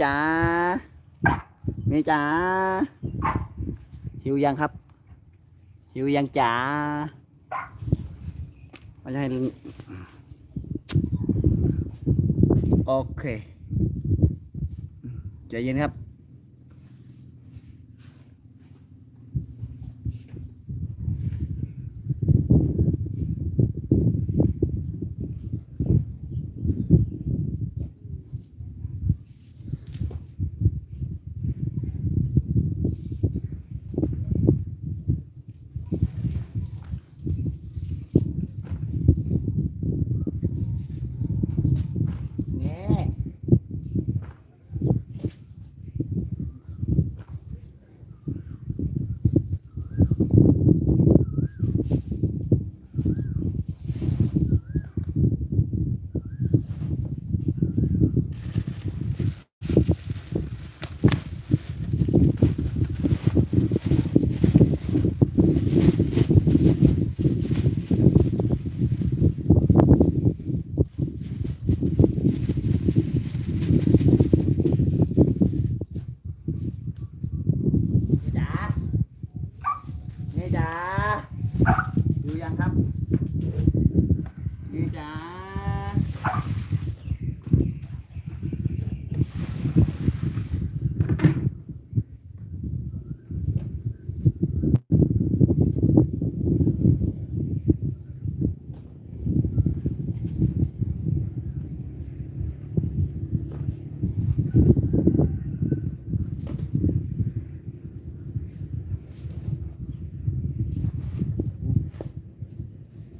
จ๋าเมจ๋าหิวยังครับ หิวยังจ๋าไม่ใช่โอเคใจเย็นครับ นี่จ๋านี่จ๋าอยู่ยังครับนี่จ๋า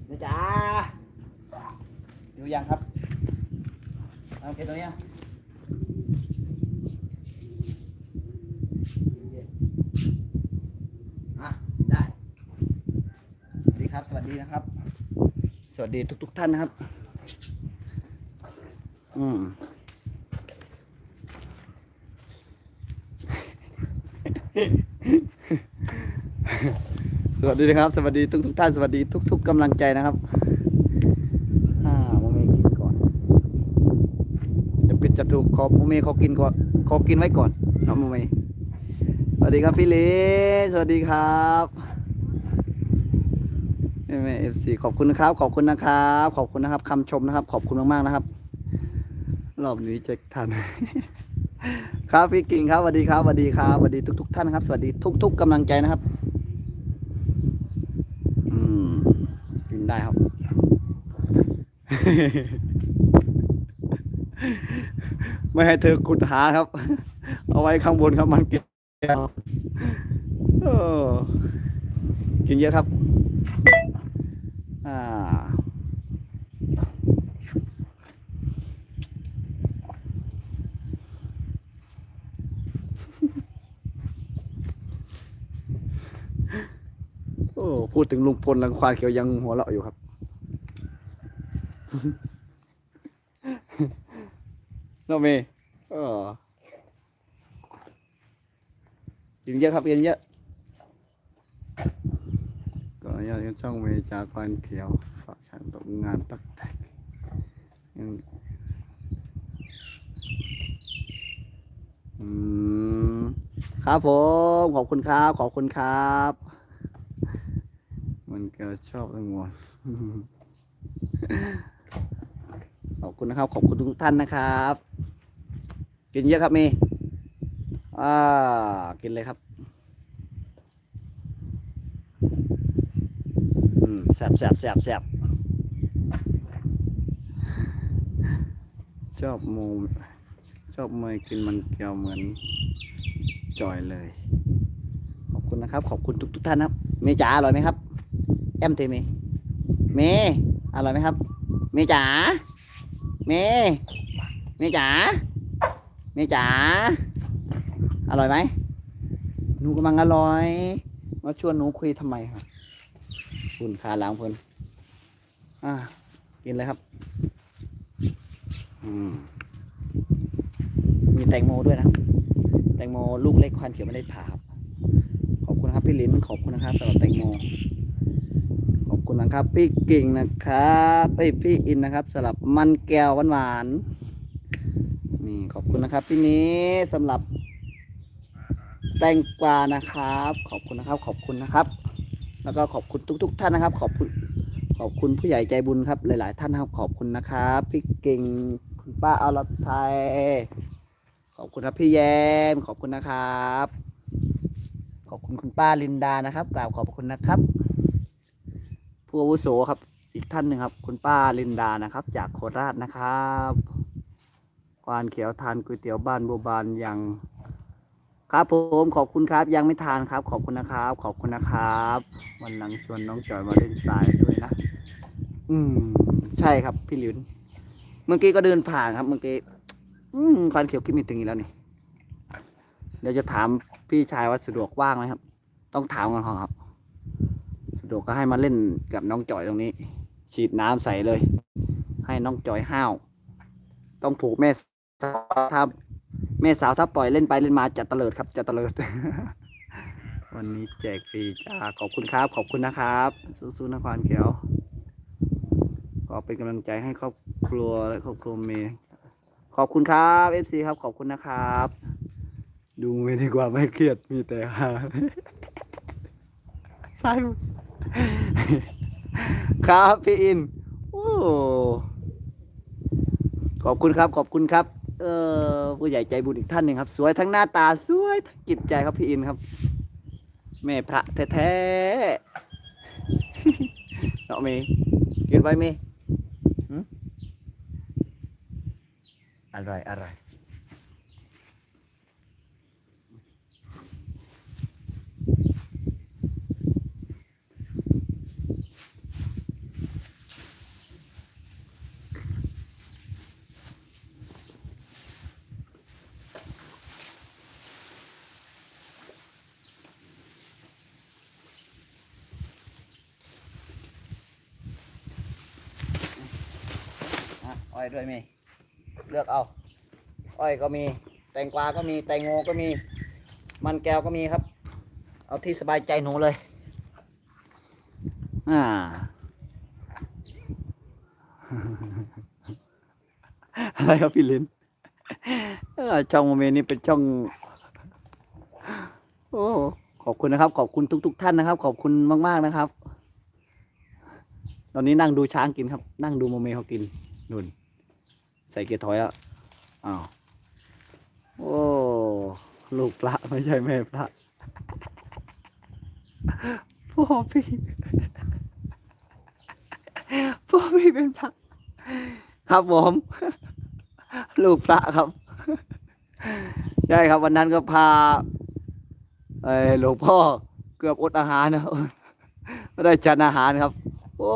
นี่จ๋าอยู่ยังครับ เอาเก็บตรงเนี้ยอะได้สวัสดีครับ สวัสดีนะครับ สวัสดีทุกๆท่านนะครับ อืมสวัสดีนะครับ สวัสดีทุกๆท่าน สวัสดีทุก ๆกำลังใจนะครับ อ่าโมเมกินก่อน จะถูกขอโมเมขากินก่อนขอกินไว้ก่อนนะโมเมสวัสดีครับพี่เล็สวัสดีครับเอ็มเอฟซีขอบคุณนะครับ ขอบคุณนะครับ ขอบคุณนะครับคำชมนะครับ ขอบคุณมากๆนะครับ รอบนี้จะทัน ครับพี่กิ่งครับสวัสดีครับสวัสดีครับสวัสดีทุก ๆ ท่านนะครับ สวัสดีทุก ๆกำลังใจนะครับ อืมกินได้ครับ ไม่ให้เธอขุดหาครับ เอาไว้ข้างบนครับมันเก็บเออกินเยอะครับ อ่า โอ้ พูดถึงลุงพลลังควานเขียวยังหัวเราะอยู่ครับ น้องเมย์เออกินเยอะครับกินเยอะก็ยอดช่องเมย์จากควานเขียวฝากช่างตกงานตักแตกยังอืมครับผมขอบคุณครับ ขอบคุณครับ มันก็ชอบทั้งหมดขอบคุณนะครับ ขอบคุณทุกท่านนะครับ กินเยอะครับเมย์อ่ากินเลยครับอืมแซ่บแซ่บแซ่บแซ่บชอบมูชอบเมยกินมันเกียวเหมือนจอยเลย ขอบคุณนะครับ ขอบคุณทุกทุกท่านครับเมย์จ๋าอร่อยไหมครับ แอมเทมย์เมย์อร่อยไหมครับ เมย์จ๋าเมย์เมย์จ๋า เมย์จ๋าอร่อยไหมหนูกำลังอร่อย มาชวนหนูคุยทำไมครับคุณขาล้างเพิ่นอ่ากินเลยครับ อืมมีแตงโมด้วยนะ แตงโมลูกเล็กควันเขียวไม่ได้ผ่าครับขอบคุณครับพี่ลิ้นขอบคุณนะครับสำหรับแตงโม ขอบคุณนะครับ พี่กิ่งนะครับเอ้ยพี่อินนะครับสำหรับมันแก้วหวานๆ นี่ขอบคุณนะครับพี่นี้สำหรับ แตงกวานะครับ ขอบคุณนะครับ ขอบคุณนะครับ แล้วก็ขอบคุณทุก ๆ ท่านนะครับ ขอบคุณขอบคุณผู้ใหญ่ใจบุญครับ หลาย ๆ ท่านครับขอบคุณนะครับพี่เก่งคุณป้าอรไทยขอบคุณครับพี่แยมขอบคุณนะครับ ขอบคุณคุณป้าลินดานะครับกราบขอบคุณนะครับผู้อาวุโสครับ อีกท่านหนึ่งครับ คุณป้าลินดานะครับ จากโคราชนะครับ ควานเขียวทานก๋วยเตี๋ยวบ้านบัวบานยังครับผมขอบคุณครับยังไม่ทานครับ ขอบคุณนะครับ ขอบคุณนะครับ วันหลังชวนน้องจอยมาเล่นทรายด้วยนะ อืม ใช่ครับพี่หลินเมื่อกี้ก็เดินผ่านครับ เมื่อกี้อืมควานเขียวคิดไมีถึงอีกแล้วนี่เดี๋ยวจะถามพี่ชายว่าสะดวกว่างไหมครับ ต้องถามกันครับ สะดวกก็ให้มาเล่นกับน้องจอยตรงนี้ ฉีดน้ำใส่เลย ให้น้องจอยห้าว ต้องผูกแม่ สาวถ้าแม่สาวถ้าปล่อยเล่นไปเล่นมาจะเตลิดครับจะเตลิด วันนี้แจกฟรีจ้าขอบคุณครับ ขอบคุณนะครับ สู้ๆนะควานเขียวก็เป็นกำลังใจให้ครอบครัวและครอบครัวเมย์ขอบคุณครับ FC ครับ ขอบคุณนะครับ ดูไม่ดีกว่าไม่เครียดมีแต่หาใช่ครับพี่อินโอ้ขอบคุณครับ ขอบคุณครับ เออผู้ใหญ่ใจบุญอีกท่านหนึ่งครับ สวยทั้งหน้าตาสวยทั้งจิตใจครับพี่อินครับ แม่พระแท้ๆเนาะเมย์กินไปเมย์อร่อยอร่อย อ้อยด้วยมี เลือกเอา อ้อยก็มี แตงกวาก็มี แตงโมก็มี มันแก้วก็มีครับ เอาที่สบายใจหนูเลย อ่า อะไรครับพี่ลินเอ่อช่องโมเมนนี้เป็นช่อง โอ้ขอบคุณนะครับ ขอบคุณทุกๆท่านนะครับ ขอบคุณมาก ๆ นะครับ ตอนนี้นั่งดูช้างกินครับ นั่งดูโมเมเขากินนุ่น ใส่เกียร์ถอยอะอ้าวโอ้ลูกพระไม่ใช่แม่พระพ่อพี่พ่อพี่เป็นพระครับผมลูกพระครับใช่ครับวันนั้นก็พาเอ่อหลวงพ่อเกือบอดอาหารนะไม่ได้ฉันอาหารครับ โอ้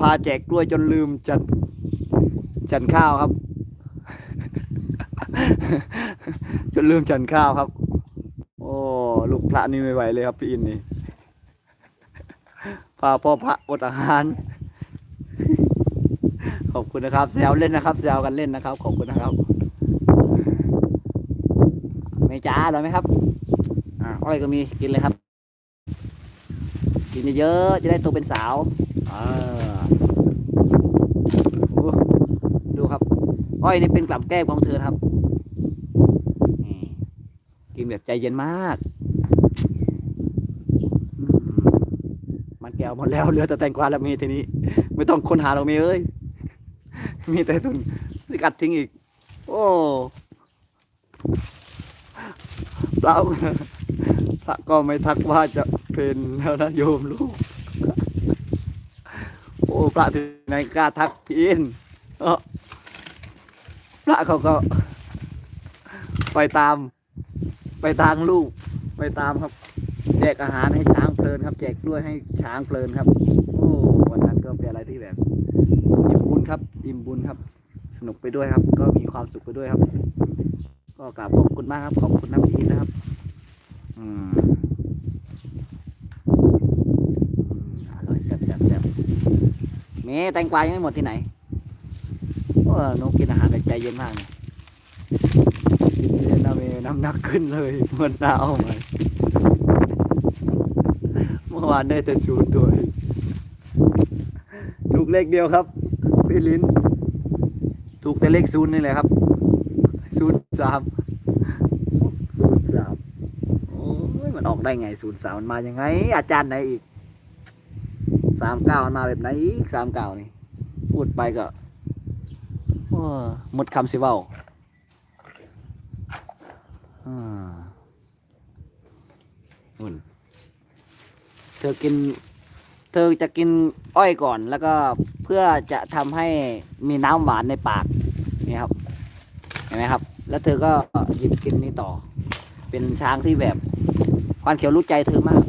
พาแจกกล้วยจนลืมจันจันข้าวครับ จนลืมจันข้าวครับ โอ้ลูกพระนี่ไม่ไหวเลยครับพี่อินนี่พาพ่อพระอดอาหาร ขอบคุณนะครับแซวเล่นนะครับแซวกันเล่นนะครับ ขอบคุณนะครับไม่จ้าอร่อยไหมครับอ่าอ้อยก็มีกินเลยครับ กินเยอะๆจะได้โตเป็นสาวอ่าโอ้ดูครับ อ้อยนี่เป็นกลับแก้มของเธอนะครับนี่กินแบบใจเย็นมากอืมมันแก้วหมดแล้วเหลือแต่แตงกวาแล้วมีทีนี้ ไม่ต้องค้นหาเรามีเอ้ย มีแต่ตุนนี่กัดทิ้งอีก โอ้เปล่าพระก็ไม่ทักว่าจะเป็นแล้วนะโยมลูก โอ้พระที่ไหนกล้าทักพีนเออ พระเขาก็ ไปตาม ไปทางลูก ไปตามครับ แจกอาหารให้ช้างเพลินครับ แจกกล้วยให้ช้างเพลินครับ โอ้วันนั้นก็เป็นอะไรที่แบบอิ่มบุญครับ อิ่มบุญครับ สนุกไปด้วยครับ ก็มีความสุขไปด้วยครับ ก็กราบขอบคุณมากครับขอบคุณน้ำพีนะครับ อืมอร่อยแซ่บแซ่บแซ่บเมแตงกวายังไม่หมดที่ไหน น้องกินอาหารแบบใจเย็นมากเลยกินเยอะนะเมน้ำหนักขึ้นเลยเหมือนหนาวไหมเมื่อวานได้แต่ศูนย์ตัวเองถูกเลขเดียวครับพี่ลิ้น ถูกแต่เลขศูนย์นี่แหละครับศูนย์สามศูนย์สามโอ้ยมันออกได้ไงศูนย์สามมันมายังไง อาจารย์ไหนอีกสามเก้ามันมาแบบไหนอีกสามเก้านี่พูดไปก็โอ้ หมดคำสิเว้าอ่าอุ่น เธอกิน เธอจะกินอ้อยก่อนแล้วก็เพื่อจะทำให้มีน้ำหวานในปากนี่ครับ เห็นไหมครับ แล้วเธอก็หยิบกินนี้ต่อ เป็นช้างที่แบบควานเขียวรู้ใจเธอมาก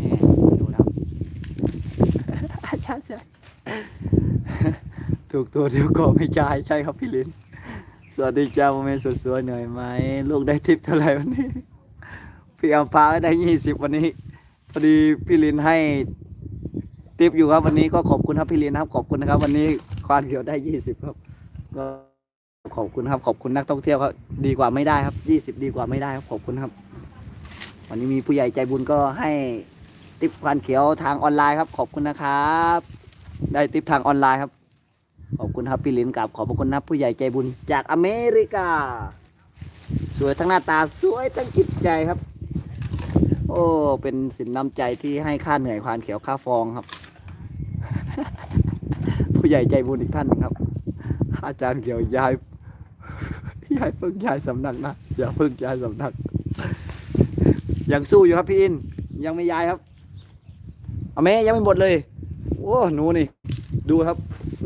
นี่ดูนะครับ ใช่ใช่ ถูกตัวเดียวก็ไม่จ่ายใช่ครับพี่ลินสวัสดีจ้าโมเมนต์สวยๆหน่อยไหมลูกได้ทิปเท่าไหร่วันนี้ พี่อัมพาได้ยี่สิบวันนี้พอดีพี่ลินให้ทิปอยู่ครับวันนี้ก็ขอบคุณครับพี่ลินครับขอบคุณนะครับ วันนี้ควานเขียวได้ยี่สิบครับก็ขอบคุณครับขอบคุณนักท่องเที่ยวครับดีกว่าไม่ได้ครับยี่สิบดีกว่าไม่ได้ครับขอบคุณครับ วันนี้มีผู้ใหญ่ใจบุญก็ให้ทิปควานเขียวทางออนไลน์ครับ ขอบคุณนะครับ ได้ทิปทางออนไลน์ครับ ขอบคุณครับพี่ลินกับขอบพระคุณนับผู้ใหญ่ใจบุญจากอเมริกา สวยทั้งหน้าตาสวยทั้งจิตใจครับ โอ้ เป็นสินน้ำใจที่ให้ค่าเหนื่อยควานเขียวค่าฟองครับ ผู้ใหญ่ใจบุญอีกท่านหนึ่งครับ อาจารย์เขียวยายยายเพิ่งยายสำนักนะอย่าเพิ่งยายสำนัก ยังสู้อยู่ครับพี่อินยังไม่ย้ายครับเอาแม่ยังไม่หมดเลย โอ้ หนูนี่ ดูครับ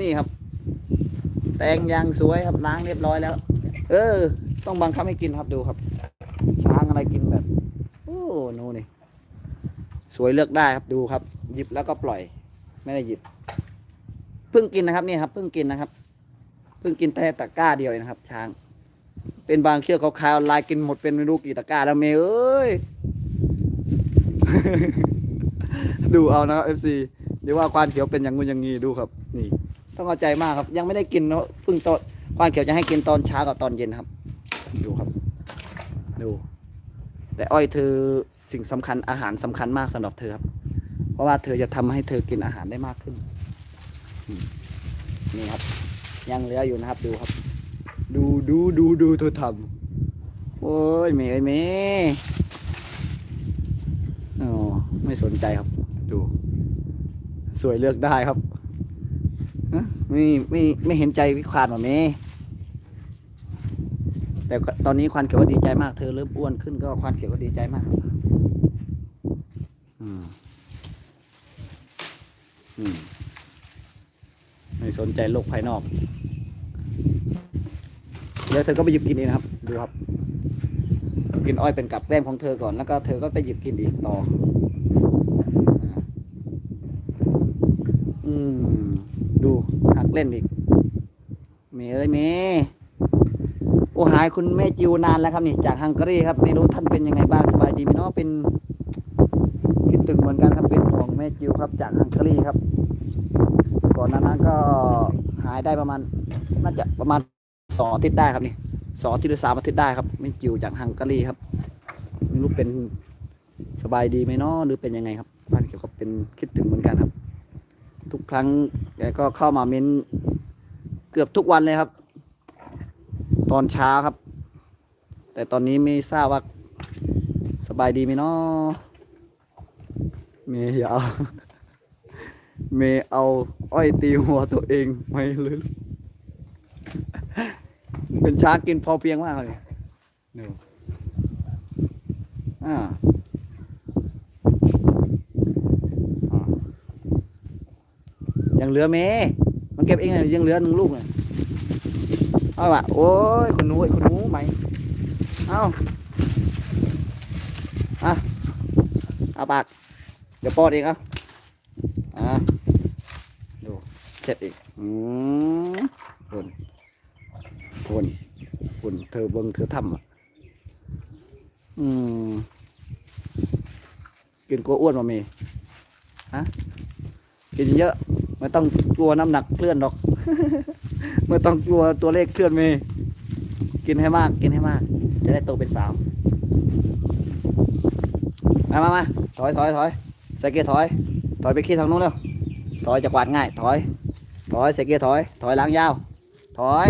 นี่ครับ แตงยางสวยครับล้างเรียบร้อยแล้ว เออ ต้องบังคับให้กินครับดูครับ ช้างอะไรกินแบบโอ้หนูนี่สวยเลือกได้ครับดูครับ หยิบแล้วก็ปล่อย ไม่ได้หยิบเพิ่งกินนะครับนี่ครับเพิ่งกินนะครับเพิ่งกินแต่ตะกร้าเดียวเองนะครับ ช้าง เป็นบางเชือกขาวลายกินหมดเป็นไม่รู้กี่ตะกร้าแล้วเมย์เอ้ยดูเอานะครับ FC เดี๋ยวว่าควานเขียวเป็นอย่างงูอย่างงี้ดูครับ นี่ ต้องเข้าใจมากครับ ยังไม่ได้กินเนาะเพิ่งตอนควานเขียวจะให้กินตอนเช้ากับตอนเย็นครับ ดูครับ ดูแต่อ้อยเธอสิ่งสำคัญอาหารสำคัญมากสำหรับเธอครับ เพราะว่าเธอจะทำให้เธอกินอาหารได้มากขึ้น นี่ครับ ยังเหลืออยู่นะครับดูครับ ดูดูดูดูเธอทำโอ้ยเมย์เมย์อ๋อไม่สนใจครับ ดู สวยเลือกได้ครับ ไม่ไม่ไม่เห็นใจวิควานหรอเมย์แต่ตอนนี้ควานเขียวก็ดีใจมากเธอเริ่มอ้วนขึ้นก็ควานเขียวก็ดีใจมากอืมอืมไม่สนใจโลกภายนอกเดี๋ยวเธอก็ไปหยิบกินเองนะครับ ดูครับ กินอ้อยเป็นกับแก้มของเธอก่อนแล้วก็เธอก็ไปหยิบกินอีกต่อาอืม ดูหัก เล่นอีกเมย์เอ้ยเมย์โอ้หายคุณแม่จิวนานแล้วครับนี่จากฮังการีครับไม่รู้ท่านเป็นยังไงบ้างสบายดีไหมเนาะเป็นคิดถึงเหมือนกันครับเป็นห่วงแม่จิวครับ จากฮังการีครับ ก่อนหนานั้นก็หายได้ประมาณน่าจะประมาณสองอาทิตย์ได้ครับนี่สองอาทิตย์หรือสามอาทิตย์ได้ครับไม่จิวจากฮังการีครับไม่รู้เป็นสบายดีไหมเนาะหรือเป็นยังไงครับบ้านเกี่ยวกับเป็นคิดถึงเหมือนกันครับ ทุกครั้งแกก็เข้ามาเม้นเกือบทุกวันเลยครับ ตอนเช้าครับ แต่ตอนนี้ไม่ทราบว่า สบายดีไหมเนาะเมย์อย่าเอาเมย์เอาอ้อยตีหัวตัวเองไม่เลยเป็นช้างกินพอเพียงมากเลยนี่อ่าอ่า ยังเหลือเมมันเก็บเองเลยยังเหลือหนึ่งลูกเลยเอาวะโอ้ยคนนู้นคนนู้ไหมเอาอะเอาปาก เดี๋ยวปอนเองเอาอะดูเช็ดอีกอืมคนคนคนเธอเบิงเธอทำอะอืมกินกลัวอ้วนมาเมฮะกินเยอะ ไม่ต้องกลัวน้ำหนักเคลื่อนหรอก ไม่ต้องกลัวตัวเลขเคลื่อนเมกินให้มาก กินให้มาก จะได้โตเป็นสาวมามามาถอยถอยถอยใส่เกียร์ถอย ถอยไปขี้ทางนู้นเร็วถอยจะกวาดง่าย ถอย ถอยใส่เกียร์ถอย ถอยล้างยาว ถอย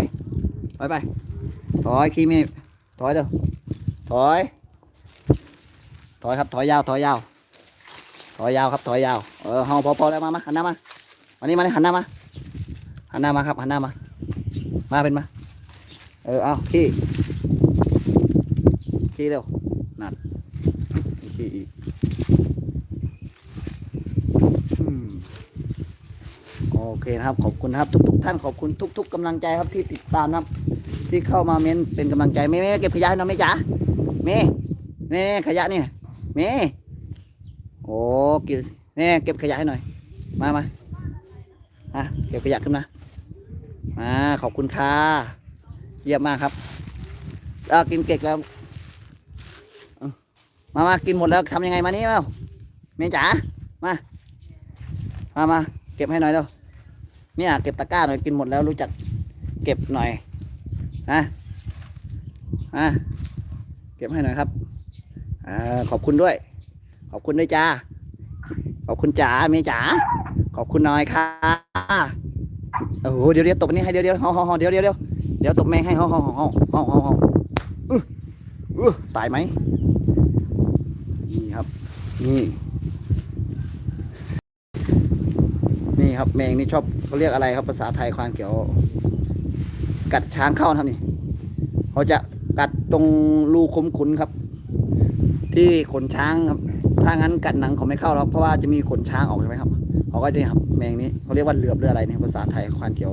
ถอยไป ถอยขี้มีถอยเด้อถอย ถอยครับ ถอยยาว ถอยยาว ถอยยาวครับ ถอยยาว เออเฮาพอพอแล้วมามาหันหน้ามา มานี่มานี่หันหน้ามา หันหน้ามาครับ หันหน้ามา มาเป็นมา เออ เอาขี้ ขี้เร็ว นั่นขี้อีกโอเคนะครับ ขอบคุณนะครับ ทุก ๆ ท่าน ขอบคุณทุก ๆกำลังใจครับที่ติดตามนะครับ ที่เข้ามาเม้นเป็นกำลังใจเมย์เก็บขยะให้น้องเมย์จ๋าเม่นี่ขยะนี่เมย์โอ้กินนี่เก็บขยะให้หน่อย มามา อะเก็บขยะขึ้นมามาขอบคุณค่ะเยี่ยมมากครับอะกินเก็กแล้ว มามากินหมดแล้วทำยังไงมานี่เปล่าเมย์จ๋ามามามาเก็บให้หน่อยเร็วเนี่ยเก็บตะกร้าหน่อยกินหมดแล้วรู้จักเก็บหน่อยฮะฮะเก็บให้หน่อยครับอ่าขอบคุณด้วย ขอบคุณด้วยจ้าขอบคุณจ๋าเมย์จ๋า ขอบคุณหน่อยค่ะโอ้โหเดี๋ยวเดี๋ยวตบอันนี้ให้เดี๋ยวเดี๋ยวห่อห่อเดี๋ยวเดี๋ยวเดี๋ยวเดี๋ยวตบแมงให้ห่อห่อห่อห่อห่อห่ออื้ออตายไหมนี่ครับ นี่ นี่ครับแมงนี่ชอบเขาเรียกอะไรครับภาษาไทยควานเขียว กัดช้างเข้าครับนี่เขาจะกัดตรงรูคมขุนครับ ที่ขนช้างครับ ถ้างั้นกัดหนังเขาไม่เข้าหรอกเพราะว่าจะมีขนช้างออกใช่ไหมครับ เขาก็จะครับแมงนี้เขาเรียกว่าเหลือบหรืออะไรเนี่ยภาษาไทยควานเขียว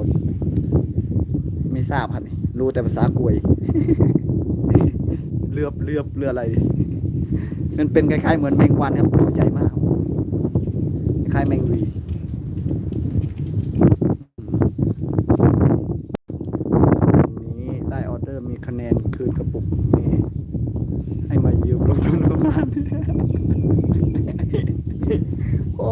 ไม่ทราบครับนี่รู้แต่ภาษากวยเหลือบเหลือบเรืออะไร มันเป็นคล้ายๆเหมือนแมงวันครับตัวใหญ่มากคล้ายแมงวีนี้ได้ออเดอร์มีคะแนนคืนกระปุกมีให้มายืมลงทุนประมาณโอ้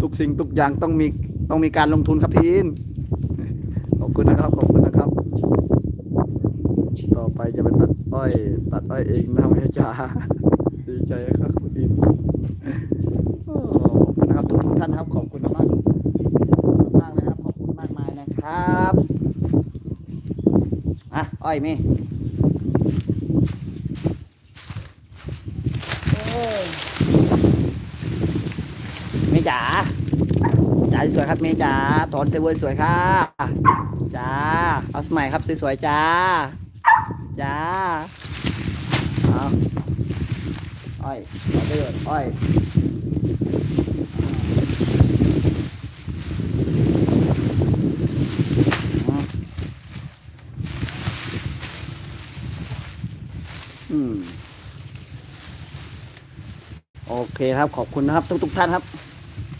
ทุก สิ่งทุกอย่างต้องมีต้องมีการลงทุนครับพี่อินขอบคุณนะครับขอบคุณนะครับ ต่อไปจะไปตัดอ้อย ตัดอ้อยเองนะแม่จ๋าดีใจครับคุณอินขอบคุณนะครับทุกท่านครับขอบคุณมากมากเลยครับขอบคุณมากมายนะครับอะอ้อยมีโอ้ยเมย์จ๋าจ๋า สวยครับเมย์จ๋าถอนเซเวอร์สวยค่ะจ้าเอาสมัยครับสวยๆจ้าจ้าเอาอ้อยเอาไปเลยอ้อยอืมโอเคครับขอบคุณนะครับทุกทุกๆท่านครับ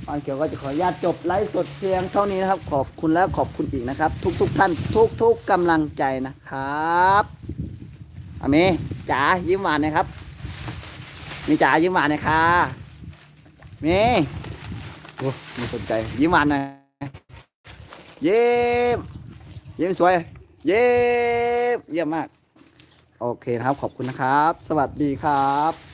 ตอนเกี่ยวก็จะขออนุญาตจบไลฟ์สดเพียงเท่านี้นะครับ ขอบคุณและขอบคุณอีกนะครับ ทุกทุกๆท่านทุกทุกกำลังใจนะครับอาเมจ๋ายิ้มหวานนะครับ มีจ๋ายิ้มหวานนะคะเมโอ้ไม่สนใจยิ้มหวานน่อยเยี่ยมยี่ยมสวยเยี่ยมเยี่ยมมาก โอเคนะครับ ขอบคุณนะครับ สวัสดีครับ